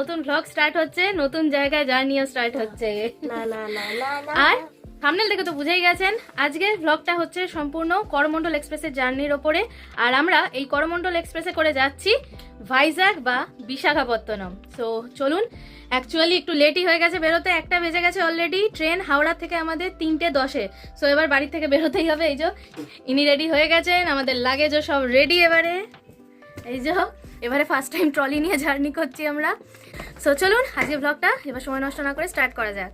নতুন vlog start হচ্ছে নতুন জায়গায় জার্নিও স্টার্ট হচ্ছে। না না না না না আর থামনেল দেখে তো বুঝেই গেছেন আজকের ভ্লগটা হচ্ছে সম্পূর্ণ করমণ্ডল এক্সপ্রেসের জার্নির ওপরে। আর আমরা এই করমণ্ডল এক্সপ্রেসে করে যাচ্ছি ভাইজাগ বা বিশাখাপত্তনম সো চলুন অ্যাকচুয়ালি একটু লেটই হয়ে গেছে বেরোতে একটা বেজে গেছে অলরেডি ট্রেন হাওড়া থেকে আমাদের তিনটে দশে। সো এবার বাড়ি থেকে বেরোতেই হবে এই যে ইনি রেডি হয়ে গেছেন আমাদের লাগেজও সব রেডি এবারে। এই যে এবারে ফার্স্ট টাইম ট্রলি নিয়ে জার্নি করছি আমরা। সো চলুন আজকে ব্লগটা এবার সময় নষ্ট না করে স্টার্ট করা যাক।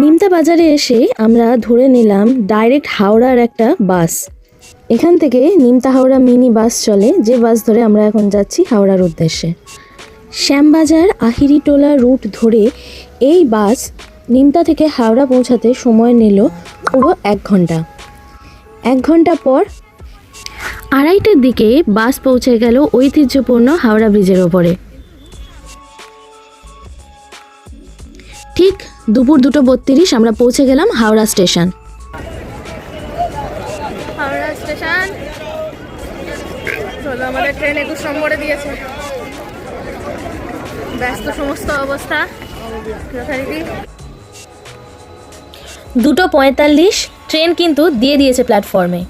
নিমতা বাজারে এসে আমরা ধরে নিলাম ডাইরেক্ট হাওড়ার একটা বাস এখান থেকে নিমতা হাওড়া মিনি বাস চলে, যে বাস ধরে আমরা এখন যাচ্ছি হাওড়ার উদ্দেশ্যে। শ্যামবাজার, আহিরিটোলা রুট ধরে এই বাস নিমতা থেকে হাওড়া পৌঁছাতে সময় নিল পুরো এক ঘণ্টা। এক ঘণ্টা পর আড়াইটের দিকে বাস পৌঁছে গেল ঐতিহ্যপূর্ণ হাওড়া ব্রিজের ওপরে। ঠিক দুপুর দুটো বত্রিশ আমরা পৌঁছে গেলাম হাওড়া স্টেশন। হাওড়া স্টেশন। চলো আমাদের ট্রেন একুশ নম্বরে দিয়েছে। ব্যস্ত সমস্ত অবস্থা। যথারীতি। দুটো পঁয়তাল্লিশ ট্রেন কিন্তু দিয়ে দিয়েছে প্ল্যাটফর্মে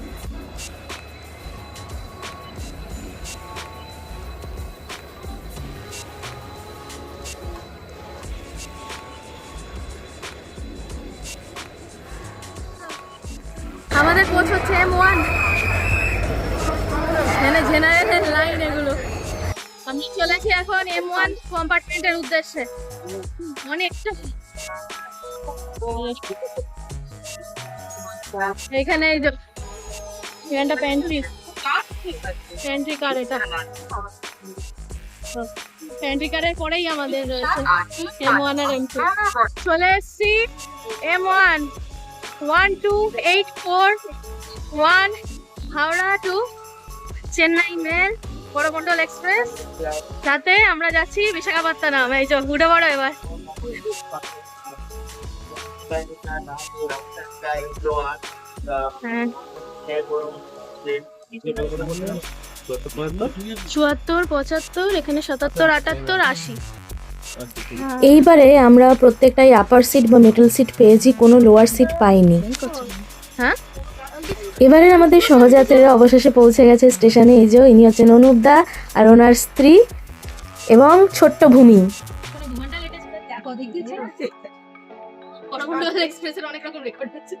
ওয়ান কম্পার্টমেন্টের উদ্দেশ্যে অনেকটা এখানে এই প্যান্ট্রি প্যান্ট্রি কার এটা। পরেই আমাদের রয়েছে এম ওয়ান আর এম চলে এসছি M one one two eight four one Howrah to Chennai mail Coromandel express তাতে আমরা যাচ্ছি বিশাখাপত্তনম। এই যে উঠে বড় এবার। হ্যাঁ। চুয়াত্তর পঁচাত্তর এখানে সাতাত্তর আটাত্তর আশি। এইবারে আমরা প্রত্যেকটাই আপার সিট বা মিডল সিট পেয়েছি কোনো লোয়ার সিট পাইনি। হ্যাঁ? এবারে আমাদের সহযাত্রীরা অবশেষে পৌঁছে গেছে স্টেশনে। এই যে ইনি হচ্ছেন অনুপদা আর ওনার স্ত্রী এবং ছোট্ট ভূমি। করমন্ডল এক্সপ্রেসের অনেক রকম রেকর্ড আছে।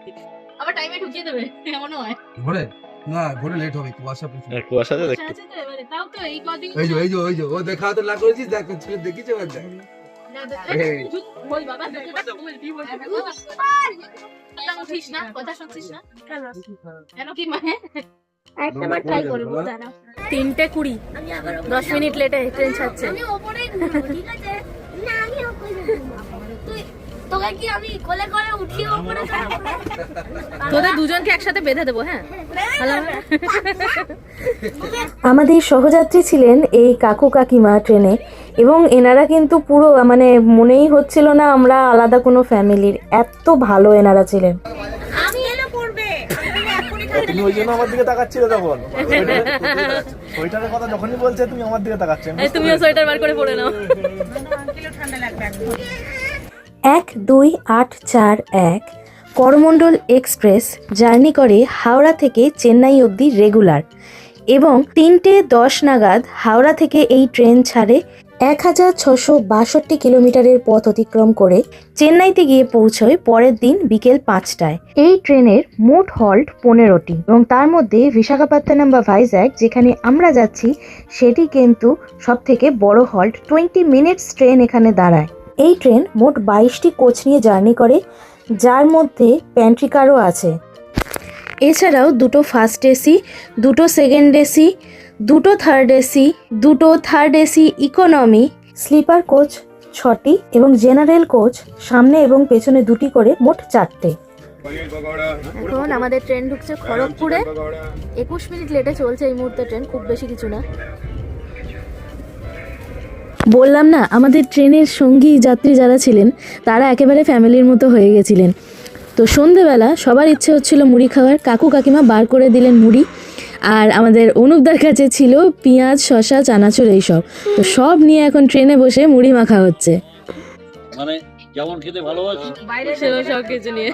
আবার টাইমে ঢুকিয়ে দেবে এমনও ঘরে না ঘরে লেট হবে কুয়াশা প্রচুর। কুয়াশাতে বসে দেখতে করেছিস দেখ ছেলে তিনটে কুড়ি দশ মিনিট লেটে ট্রেন ছাড়ছে তোকে কি আমি কোলে করে উঠিয়ে যাব তোদের দুজনকে একসাথে বেঁধে দেবো হ্যাঁ? আমাদের সহযাত্রী ছিলেন এই কাকু কাকিমা ট্রেনে এবং এনারা কিন্তু পুরো মানে মনেই হচ্ছিল না আমরা আলাদা কোনো ফ্যামিলির। এত ভালো এনারা ছিলেন। তুমি ওই জন্য আমার দিকে তাকাচ্ছিলে তখন ওইটার কথা যখনই বলছে তুমি আমার দিকে তাকাচ্ছেন এই তুমিও সোয়েটার বার করে পরে নাও। এক দুই আট চার এক করমণ্ডল এক্সপ্রেস জার্নি করে হাওড়া থেকে চেন্নাই অবধি রেগুলার এবং তিনটে দশ নাগাদ হাওড়া থেকে এই ট্রেন ছাড়ে এক হাজার ছশো বাষট্টি কিলোমিটারের পথ অতিক্রম করে চেন্নাইতে গিয়ে পৌঁছয় পরের দিন বিকেল পাঁচটায়। এই ট্রেনের মোট হল্ট পনেরোটি এবং তার মধ্যে বিশাখাপত্তনম বা ভাইজ্যাক যেখানে আমরা যাচ্ছি, সেটি কিন্তু সব থেকে বড় হল্ট। টোয়েন্টি মিনিটস ট্রেন এখানে দাঁড়ায়। এই ট্রেন মোট বাইশটি কোচ নিয়ে জার্নি করে, যার মধ্যে প্যান্ট্রি কারও আছে। এছাড়াও দুটো ফার্স্ট এসি দুটো সেকেন্ড এসি দুটো থার্ড এসি দুটো third AC economy sleeper coach ছটি এবং জেনারেল কোচ সামনে এবং পেছনে দুটি করে মোট চারটে। এখন আমাদের ট্রেন ঢুকছে খড়গপুরে। একুশ মিনিট লেটে চলছে এই মুহূর্তে ট্রেন, খুব বেশি কিছু না। বললাম না আমাদের ট্রেনের সঙ্গী যাত্রী যারা ছিলেন তারা একেবারে ফ্যামিলির মতো হয়ে গেছিলেন। তো সন্ধেবেলা সবার ইচ্ছে হচ্ছিল মুড়ি খাওয়ার কাকু কাকিমা বার করে দিলেন মুড়ি আর আমাদের অনুপদার কাছে ছিল পেঁয়াজ শশা চানাচুর এইসব। তো সব নিয়ে এখন ট্রেনে বসে মুড়ি মাখা হচ্ছে। মানে যেমন খেতে ভালোবাসি? সেরকম সব কিছু নিয়ে।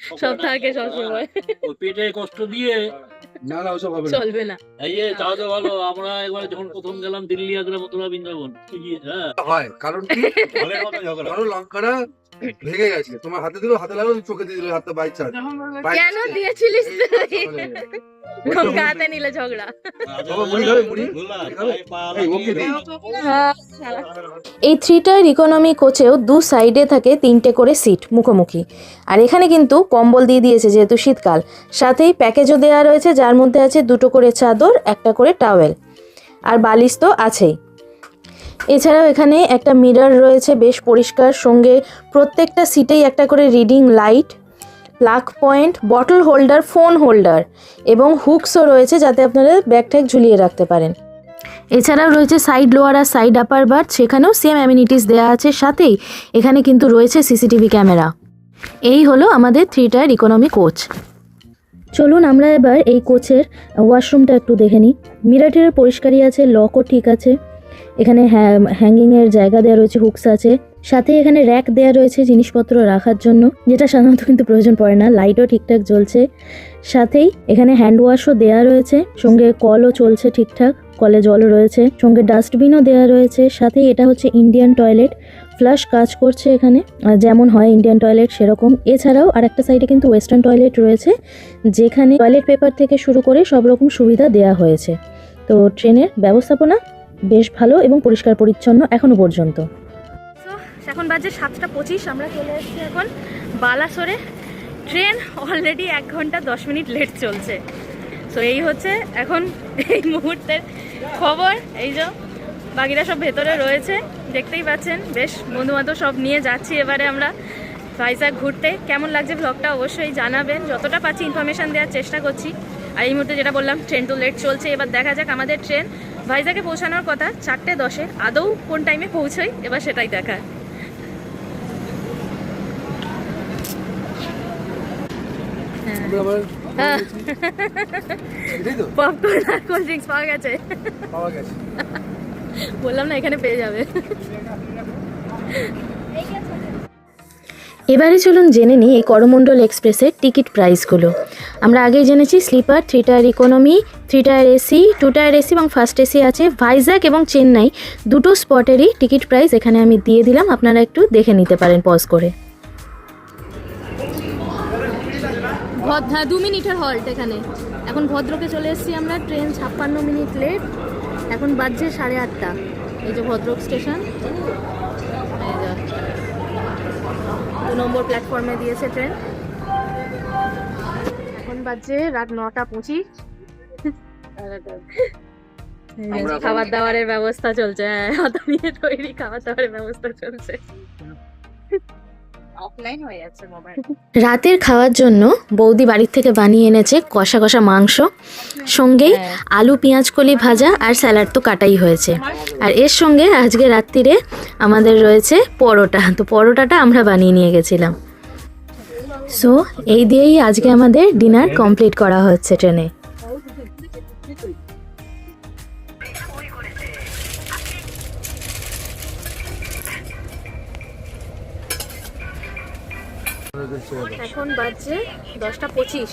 সব থাকে সবসময় ওই পেটে কষ্ট দিয়ে না না ওসব হবে না চলবে না এই যে তাহলে ভালো আমরা একবার যখন প্রথম গেলাম দিল্লি আগ্রা মথুরা বৃন্দাবন হ্যাঁ হয় কারণ কি কারণ লঙ্কাটা ভেঙে গেছে তোমার হাতে দিল হাতে লাগল চোখে দিয়ে দিলে হাতে বাইক চার্জ কেন দিয়েছিলিস হাতে নিলে ঝগড়া। এই থ্রি টায়ার ইকোনমি কোচেও দু সাইডে থাকে তিনটে করে সিট মুখোমুখি। আর এখানে কিন্তু কম্বল দিয়ে দিয়েছে যেহেতু শীতকাল। সাথেই প্যাকেজও দেওয়া রয়েছে যার মধ্যে আছে দুটো করে চাদর একটা করে টাওয়েল আর বালিশ তো আছেই। এছাড়াও এখানে একটা মিরর রয়েছে বেশ পরিষ্কার। সঙ্গে প্রত্যেকটা সিটেই একটা করে reading light plug point, bottle holder, phone holder এবং হুকসও রয়েছে যাতে আপনারা ব্যাগ ঝুলিয়ে রাখতে পারেন। এছাড়াও রয়েছে সাইড লোয়ার আর সাইড আপার বার্থ সেখানেও সেম অ্যামিনিটিস দেওয়া আছে সাথেই। এখানে কিন্তু রয়েছে সিসিটিভি ক্যামেরা। এই হলো আমাদের থ্রি টায়ার ইকোনমি কোচ চলুন আমরা এবার এই কোচের ওয়াশরুমটা একটু দেখে নিই। মিরাটের পরিষ্কারই আছে লকও ঠিক আছে। এখানে হ্যাঙ্গিংয়ের জায়গা দেওয়া রয়েছে হুকস আছে। সাথে এখানে র্যাক দেওয়া রয়েছে জিনিসপত্র রাখার জন্য, যেটা সাধারণত কিন্তু প্রয়োজন পড়ে না। লাইটও ঠিকঠাক জ্বলছে। সাথেই এখানে হ্যান্ড ওয়াশও দেওয়া রয়েছে। সঙ্গে কলও চলছে ঠিকঠাক। কলে জলও রয়েছে। সঙ্গে ডাস্টবিনও দেওয়া রয়েছে। সাথে এটা হচ্ছে ইন্ডিয়ান টয়লেট ফ্লাশ কাজ করছে এখানে। যেমন হয় ইন্ডিয়ান টয়লেট সেরকম। এছাড়াও আর একটা সাইডে কিন্তু ওয়েস্টার্ন টয়লেট রয়েছে, যেখানে টয়লেট পেপার থেকে শুরু করে সব রকম সুবিধা দেওয়া হয়েছে। তো, ট্রেনের ব্যবস্থাপনা বেশ ভালো এবং পরিষ্কার পরিচ্ছন্ন এখনও পর্যন্ত। এখন বাজে সাতটা পঁচিশ, আমরা চলে এসেছি এখন বালাসোরে। ট্রেন অলরেডি এক ঘণ্টা দশ মিনিট লেট চলছে। সো এই হচ্ছে এখন এই মুহূর্তের খবর। এই যে বাকিরা সব ভেতরে রয়েছে, দেখতেই পাচ্ছেন। বেশ, বন্ধুবান্ধব সব নিয়ে যাচ্ছি এবারে আমরা ভাইজাগ ঘুরতে। কেমন লাগছে ব্লগটা অবশ্যই জানাবেন। যতটা পাচ্ছি ইনফরমেশান দেওয়ার চেষ্টা করছি। আর এই মুহূর্তে যেটা বললাম ট্রেন তো লেট চলছে। এবার দেখা যাক আমাদের ট্রেন ভাইজাগে পৌঁছানোর কথা। চারটে দশে, আদৌ কোন টাইমে পৌঁছই? এবার সেটাই দেখা আমরা আবার হ্যাঁ। এটাই তো পপকর্ন আর কোল্ড ড্রিঙ্কস পাওয়া গেছে। পাওয়া গেছে। বললাম না এখানে পেয়ে যাবে। এবারে চলুন জেনে নিই এই করমণ্ডল এক্সপ্রেসের টিকিট প্রাইসগুলো। আমরা আগেই জেনেছি sleeper three tier economy three tier AC two tier AC এবং ফার্স্ট এসি আছে। ভাইজ্যাক এবং চেন্নাই দুটো স্পটেরই টিকিট প্রাইস এখানে আমি দিয়ে দিলাম। আপনারা একটু দেখে নিতে পারেন পজ করে। ভদ্র হ্যাঁ দু মিনিটের হল্ট এখানে এখন ভদ্রকে চলে এসেছি আমরা ট্রেন ছাপ্পান্ন মিনিট লেট এখন বাজছে সাড়ে আটটা এই যে ভদ্রক স্টেশন দু নম্বর প্ল্যাটফর্মে দিয়েছে ট্রেন এখন বাজছে রাত নটা পঁচিশ খাবার দাবারের ব্যবস্থা চলছে হ্যাঁ নিয়ে তৈরি খাবার দাবারের ব্যবস্থা চলছে রাতের খাওয়ার জন্য বৌদি বাড়ির থেকে বানিয়ে এনেছে কষা কষা মাংস সঙ্গেই আলু পেঁয়াজ কলি ভাজা আর স্যালাড তো কাটাই হয়েছে। আর এর সঙ্গে আজকে রাত্রিরে আমাদের রয়েছে পরোটা। তো পরোটাটা আমরা বানিয়ে নিয়ে গেছিলাম। সো এই দিয়েই আজকে আমাদের ডিনার কমপ্লিট করা হচ্ছে ট্রেনে। এখন বাজছে দশটা পঁচিশ।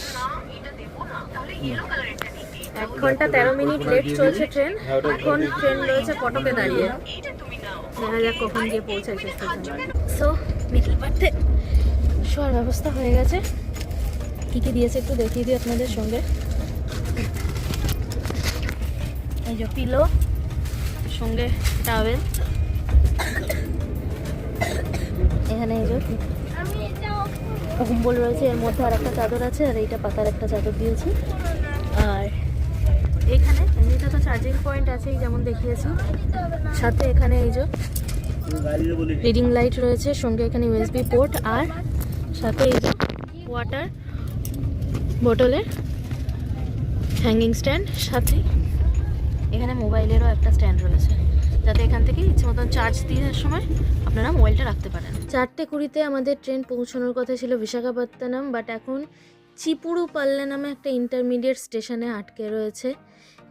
এক ঘণ্টা তেরো মিনিট লেট চলছে ট্রেন। এখন ট্রেন রয়েছে কটকে দাঁড়িয়ে। দেখা যাক কখন গিয়ে পৌঁছায় সো মিডল পার্থে শোয়ার ব্যবস্থা হয়ে গেছে। কী কী দিয়েছে একটু দেখিয়ে দিই আপনাদের সঙ্গে। এই যে পিলো সঙ্গে টাওয়েল এখানে এই যে কম্বল রয়েছে, এর মধ্যে আর একটা চাদর আছে, আর এইটা পাতার একটা চাদর দিয়েছি। আর এখানে এমনিতে তো চার্জিং পয়েন্ট আছেই, যেমন দেখিয়েছি। সাথে এখানে এই যে রিডিং লাইট রয়েছে, সঙ্গে এখানে ইউএসবি পোর্ট আর সাথে এই যে ওয়াটার বোতলের হ্যাঙ্গিং স্ট্যান্ড সাথে এখানে মোবাইলেরও একটা স্ট্যান্ড রয়েছে। যাতে এখান থেকে ইচ্ছে মতন চার্জ দেওয়ার সময় আপনারা মোবাইলটা রাখতে পারেন। চারটে কুড়িতে আমাদের ট্রেন পৌঁছানোর কথা ছিল বিশাখাপত্তনম বাট এখন চিপুরু পাল্লে নামে একটা ইন্টারমিডিয়েট স্টেশনে আটকে রয়েছে।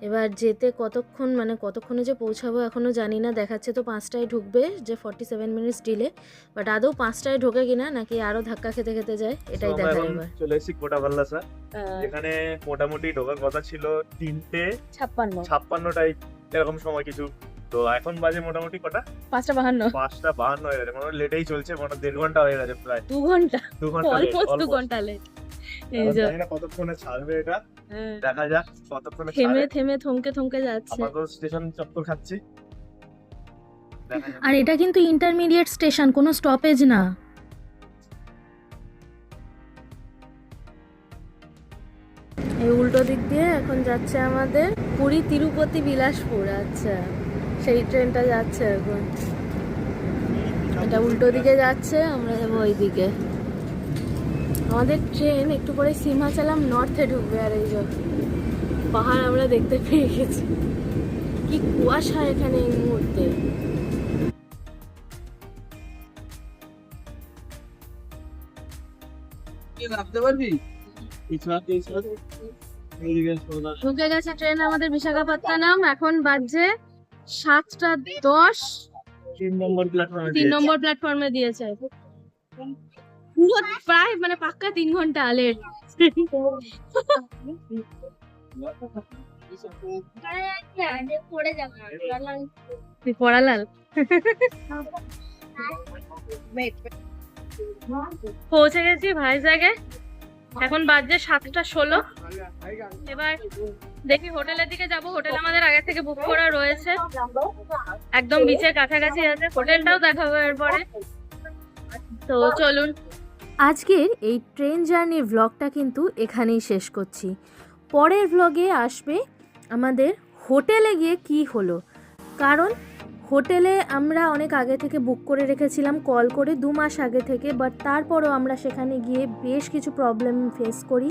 এবার যেতে কতক্ষণ মানে কতক্ষণে যে পৌঁছাবো এখনও জানি না দেখাচ্ছে তো পাঁচটায় ঢুকবে যে forty seven minutes delay but আদৌ পাঁচটায় ঢোকে কিনা নাকি আরও ধাক্কা খেতে খেতে যায় এটাই দেখা এবার। চলে এসেছি কোটা ভাল্লাসা যেখানে মোটামুটি ঢোকার কথা ছিল তিনটে ছাপ্পান্ন। ছাপ্পান্ন টাইপ এরকম সময় কিছু তো এখন বাজে মোটামুটি কটা? পাঁচটা বাহান্ন। পাঁচটা বাহান্ন হয়ে গেছে মানে লেটেই চলছে মানে দেড় ঘণ্টা হয়ে গেছে প্রায়। দু ঘণ্টা? দু ঘণ্টা অলমোস্ট দু ঘণ্টা লেট কতক্ষণে ছাড়বে এটা। হ্যাঁ। দেখা যাক কতক্ষণে থেমে থেমে থমকে থমকে যাচ্ছে। আমরা তো স্টেশন চক্কর খাচ্ছি আর এটা কিন্তু ইন্টারমিডিয়েট স্টেশন কোনো স্টপেজ না। এই উল্টো দিক দিয়ে এখন যাচ্ছে আমাদের পুরী তিরুপতি বিলাসপুর আচ্ছা। সেই ট্রেনটা যাচ্ছে এখন। এটা উল্টো দিকে যাচ্ছে আমরা যাব ওই দিকে আমাদের ট্রেন একটু পরে সিমাচালাম নর্থে ঢুকবে আর এই যে পাহাড় আমরা দেখতে পেয়ে গেছি। কি কুয়াশা এখানে এই মুহূর্তে। ঢুকে গেছে ট্রেন আমাদের বিশাখাপত্তনম এখন বাজছে সাতটা দশ তিন নম্বর প্ল্যাটফর্মে তিন নম্বর প্ল্যাটফর্মে দিয়েছে। পুরো প্রায় মানে পাক্কা তিন ঘণ্টা লেট পড়ে পড়ালাল পৌঁছে গেছি ভাইজাগে। এখন বাজছে সাতটা ষোলো। এবার দেখি হোটেলের দিকে যাব। হোটেল আমাদের আগে থেকে বুক করা রয়েছে। একদম বিচের কাছাকাছি আছে। হোটেলটাও দেখাবো এরপরে। তো চলুন। আজকের এই ট্রেন জার্নির ভ্লগটা কিন্তু এখানেই শেষ করছি। পরের ভ্লগে আসবে আমাদের হোটেলে গিয়ে কি হলো? কারণ হোটেলে আমরা অনেক আগে থেকে বুক করে রেখেছিলাম কল করে দু মাস আগে থেকে বাট তারপরও আমরা সেখানে গিয়ে বেশ কিছু প্রবলেম ফেস করি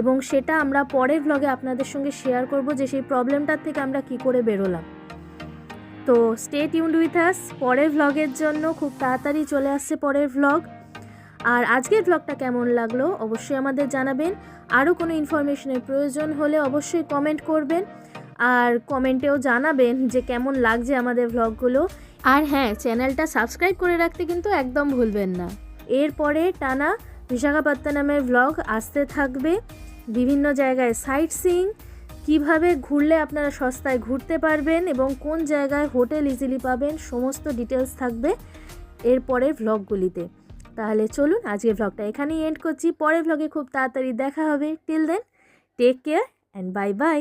এবং সেটা আমরা পরের ভ্লগে আপনাদের সঙ্গে শেয়ার করব যে সেই প্রবলেমটার থেকে আমরা কি করে বেরোলাম। তো স্টে টিউন্ড উইথ আস পরের ভ্লগের জন্য খুব তাড়াতাড়ি চলে আসছে পরের ভ্লগ আর আজকের ব্লগটা কেমন লাগল অবশ্যই আমাদের জানাবেন। আরও কোনো ইনফরমেশনের প্রয়োজন হলে অবশ্যই কমেন্ট করবেন। আর কমেন্টেও জানাবেন যে কেমন লাগছে আমাদের ভ্লগগুলো আর হ্যাঁ চ্যানেলটা সাবস্ক্রাইব করে রাখতে কিন্তু একদম ভুলবেন না। এরপরে টানা বিশাখাপত্তনমের ভ্লগ আসতে থাকবে। বিভিন্ন জায়গায় সাইট সিইং কীভাবে ঘুরলে আপনারা সস্তায় ঘুরতে পারবেন এবং কোন জায়গায় হোটেল ইজিলি পাবেন, সমস্ত ডিটেলস থাকবে এরপরের ভ্লগগুলিতে তাহলে চলুন, আজকের ভ্লগটা এখানেই এন্ড করছি। পরের ভ্লগে খুব তাড়াতাড়ি দেখা হবে। Till then take care and bye bye